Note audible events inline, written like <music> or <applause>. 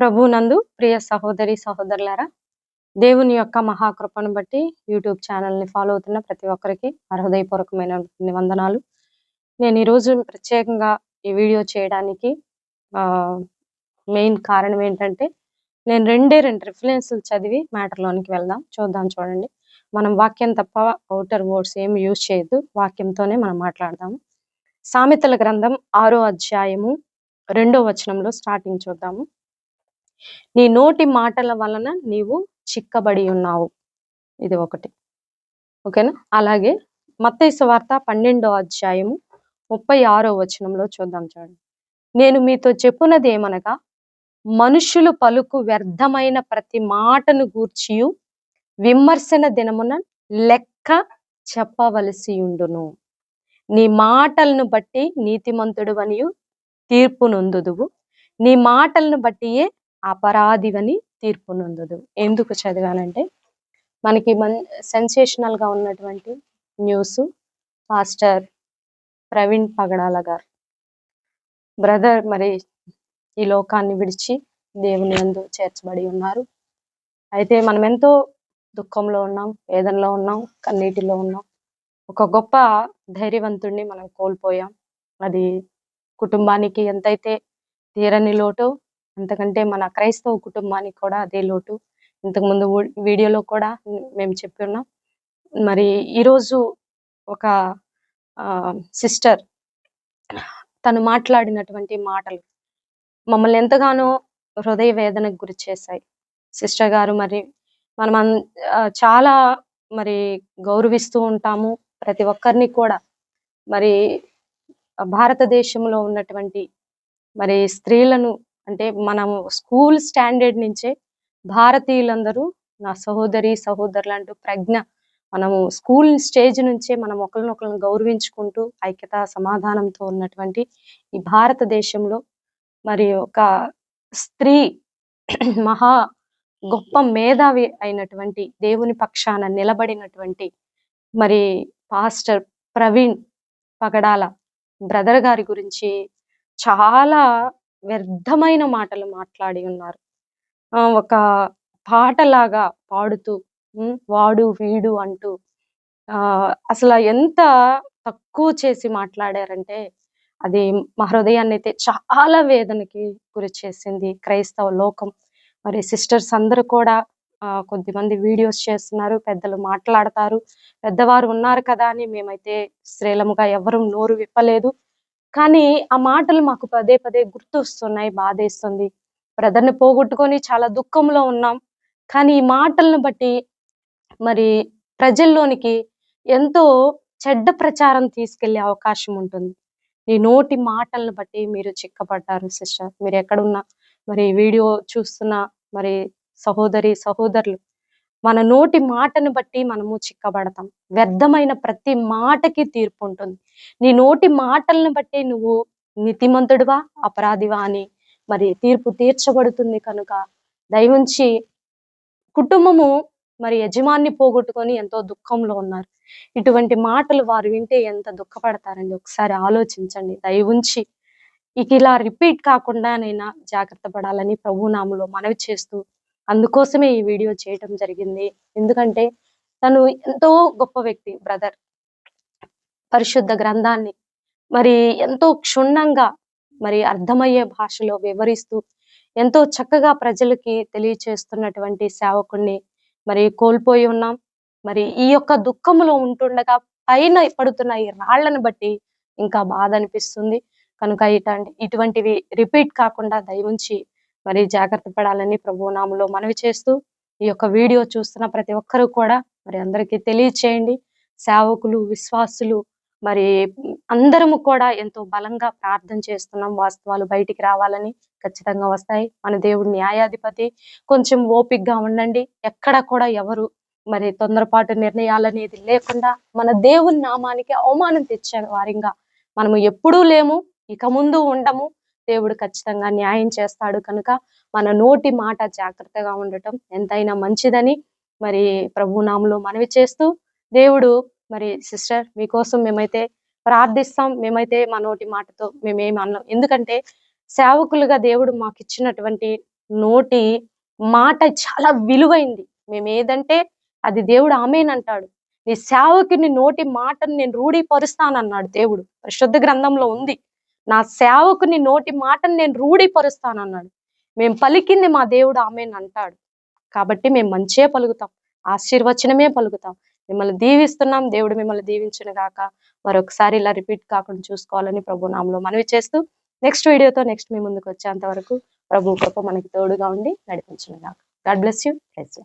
ప్రభునందు ప్రియ సహోదరి సహోదరులారా దేవుని యొక్క మహాకృపను బట్టి యూట్యూబ్ ఛానల్ని ఫాలో అవుతున్న ప్రతి ఒక్కరికి హృదయపూర్వకమైన వందనాలు. నేను ఈరోజు ప్రత్యేకంగా ఈ వీడియో చేయడానికి మెయిన్ కారణం ఏంటంటే నేను రెండే రెండు రిఫరెన్స్లు చదివి మ్యాటర్లోనికి వెళ్దాం. చూద్దాం చూడండి. మనం వాక్యం తప్ప అవుటర్ వర్డ్స్ ఏమి యూజ్ చేయొద్దు. వాక్యంతోనే మనం మాట్లాడదాము. సామెతల గ్రంథం ఆరో అధ్యాయము రెండో వచనంలో స్టార్టింగ్ చూద్దాము. నీ నోటి మాటల వలన నీవు చిక్కబడి ఉన్నావు. ఇది ఒకటి. ఓకేనా? అలాగే మత్తయి వార్త పన్నెండో అధ్యాయము ముప్పై ఆరో వచనంలో చూద్దాం చూడండి. నేను మీతో చెప్పున్నది ఏమనగా మనుషులు పలుకు వ్యర్థమైన ప్రతి మాటను గూర్చియు విమర్శన దినమున లెక్క చెప్పవలసి ఉండును. నీ మాటలను బట్టి నీతిమంతుడు అనియు తీర్పు నొందుదువు. నీ మాటలను బట్టియే అపరాధివని తీర్పు నందదు ఎందుకు చదివానంటే మనకి మన్ సెన్సేషనల్గా ఉన్నటువంటి న్యూస్ పాస్టర్ ప్రవీణ్ పగడాల గారు. బ్రదర్ మరి ఈ లోకాన్ని విడిచి దేవుని యందు చేర్చబడి ఉన్నారు. అయితే మనం ఎంతో దుఃఖంలో ఉన్నాం వేదనలో ఉన్నాం కన్నీటిలో ఉన్నాం. ఒక గొప్ప ధైర్యవంతుడిని మనం కోల్పోయాం. అది కుటుంబానికి ఎంతైతే తీరని లోటు అంతకంటే మన క్రైస్తవ కుటుంబానికి కూడా అదే లోటు. ఇంతకుముందు వీడియోలో కూడా మేము చెప్పి ఉన్నాం మరి ఈరోజు ఒక సిస్టర్ తను మాట్లాడినటువంటి మాటలు మమ్మల్ని ఎంతగానో హృదయ వేదనకు గురి చేశాయి. సిస్టర్ గారు మరి మనం అన్- చాలా మరి గౌరవిస్తూ ఉంటాము ప్రతి ఒక్కరిని కూడా. మరి భారతదేశంలో ఉన్నటువంటి మరి స్త్రీలను అంటే మనం స్కూల్ స్టాండర్డ్ నుంచే భారతీయులందరూ నా సహోదరి సహోదరులు అంటూ ప్రజ్ఞ మనము స్కూల్ స్టేజ్ నుంచే మనం ఒకరినొకరిని గౌరవించుకుంటూ ఐక్యత సమాధానంతో ఉన్నటువంటి ఈ భారతదేశంలో మరి ఒక స్త్రీ <clears throat> మహా గొప్ప మేధావి అయినటువంటి దేవుని పక్షాన నిలబడినటువంటి మరి పాస్టర్ ప్రవీణ్ పగడాల బ్రదర్ గారి గురించి చాలా వ్యర్థమైన మాటలు మాట్లాడి ఉన్నారు. ఆ, ఒక పాటలాగా పాడుతూ వాడు వీడు అంటూ ఆ అసలు ఎంత తక్కువ చేసి మాట్లాడారంటే అది మా హృదయాన్ని అయితే చాలా వేదనకి గురి చేసింది క్రైస్తవ లోకం. మరి సిస్టర్స్ అందరూ కూడా కొద్దిమంది వీడియోస్ చేస్తున్నారు పెద్దలు మాట్లాడతారు పెద్దవారు ఉన్నారు కదా అని మేమైతే శ్రీలముగా ఎవరు నోరు విప్పలేదు. కానీ ఆ మాటలు మాకు పదే పదే గుర్తొస్తున్నాయి బాధేస్తుంది. బ్రదర్ని పోగొట్టుకొని చాలా దుఃఖంలో ఉన్నాం. కానీ ఈ మాటలను బట్టి మరి ప్రజల్లోనికి ఎంతో చెడ్డ ప్రచారం తీసుకెళ్ళే అవకాశం ఉంటుంది. ఈ నోటి మాటలను బట్టి మీరు చిక్కపడ్డారు సిస్టర్. మీరు ఎక్కడున్నా మరి వీడియో చూస్తున్న మరి సహోదరి సహోదరులు మన నోటి మాటను బట్టి మనము చిక్కబడతాం. వ్యర్థమైన ప్రతి మాటకి తీర్పు ఉంటుంది. నీ నోటి మాటలను బట్టి నువ్వు నీతిమంతుడివా అపరాధివా అని మరి తీర్పు తీర్చబడుతుంది కనుక దయవుంచి కుటుంబము మరి యజమాన్ని పోగొట్టుకొని ఎంతో దుఃఖంలో ఉన్నారు. ఇటువంటి మాటలు వారు వింటే ఎంత దుఃఖపడతారండి? ఒకసారి ఆలోచించండి. దయవుంచి ఇక ఇలా రిపీట్ కాకుండానైనా జాగ్రత్త పడాలని ప్రభునాములో మనవి చేస్తూ అందుకోసమే ఈ వీడియో చేయటం జరిగింది. ఎందుకంటే తను ఎంతో గొప్ప వ్యక్తి బ్రదర్. పరిశుద్ధ గ్రంథాన్ని మరి ఎంతో క్షుణ్ణంగా మరి అర్థమయ్యే భాషలో వివరిస్తూ ఎంతో చక్కగా ప్రజలకి తెలియచేస్తున్నటువంటి సేవకుణ్ణి మరి కోల్పోయి ఉన్నాం. మరి ఈ యొక్క దుఃఖములో ఉంటుండగా పైన పడుతున్న ఈ రాళ్ళను బట్టి ఇంకా బాధ అనిపిస్తుంది. కనుక ఇటువంటి ఇటువంటివి రిపీట్ కాకుండా దయవుంచి మరి జాగ్రత్త పడాలని ప్రభునామంలో మనవి చేస్తూ ఈ యొక్క వీడియో చూస్తున్న ప్రతి ఒక్కరూ కూడా మరి అందరికీ తెలియచేయండి. సేవకులు విశ్వాసులు మరి అందరము కూడా ఎంతో బలంగా ప్రార్థన చేస్తున్నాం. వాస్తవాలు బయటికి రావాలని ఖచ్చితంగా వస్తాయి. మన దేవుడు న్యాయాధిపతి. కొంచెం ఓపిక్గా ఉండండి. ఎక్కడ కూడా ఎవరు మరి తొందరపాటు నిర్ణయాలు అనేది లేకుండా మన దేవుని నామానికి అవమానం తెచ్చే వారిగా మనము ఎప్పుడూ లేము. ఇక ముందు ఉండము. దేవుడు ఖచ్చితంగా న్యాయం చేస్తాడు కనుక మన నోటి మాట జాగ్రత్తగా ఉండటం ఎంతైనా మంచిదని మరి ప్రభునామంలో మనవి చేస్తూ దేవుడు మరి సిస్టర్ మీకోసం మేమైతే ప్రార్థిస్తాం. మేమైతే మా నోటి మాటతో మేమేమి అన్నాం ఎందుకంటే సేవకులుగా దేవుడు మాకు ఇచ్చినటువంటి నోటి మాట చాలా విలువైంది. మేము ఏదంటే అది దేవుడు ఆమెనంటాడు. నీ సేవకుని నోటి మాటను నేను రూఢీపరుస్తానన్నాడు దేవుడు. పరిశుద్ధ గ్రంథంలో ఉంది. నా సేవకుని నోటి మాటను నేను రూఢీపరుస్తానన్నాడు. మేము పలికింది మా దేవుడు ఆమెను అంటాడు. కాబట్టి మేము మంచే పలుకుతాం. ఆశీర్వచనమే పలుకుతాం. మిమ్మల్ని దీవిస్తున్నాం. దేవుడు మిమ్మల్ని దీవించిన గాక. మరొకసారి ఇలా రిపీట్ కాకుండా చూసుకోవాలని ప్రభు నామలో మనవి చేస్తూ నెక్స్ట్ వీడియోతో నెక్స్ట్ మీ ముందుకు వచ్చేంత వరకు ప్రభు కృప మనకి తోడుగా ఉండి నడిపించిన గాక. God bless you. ప్రైజ్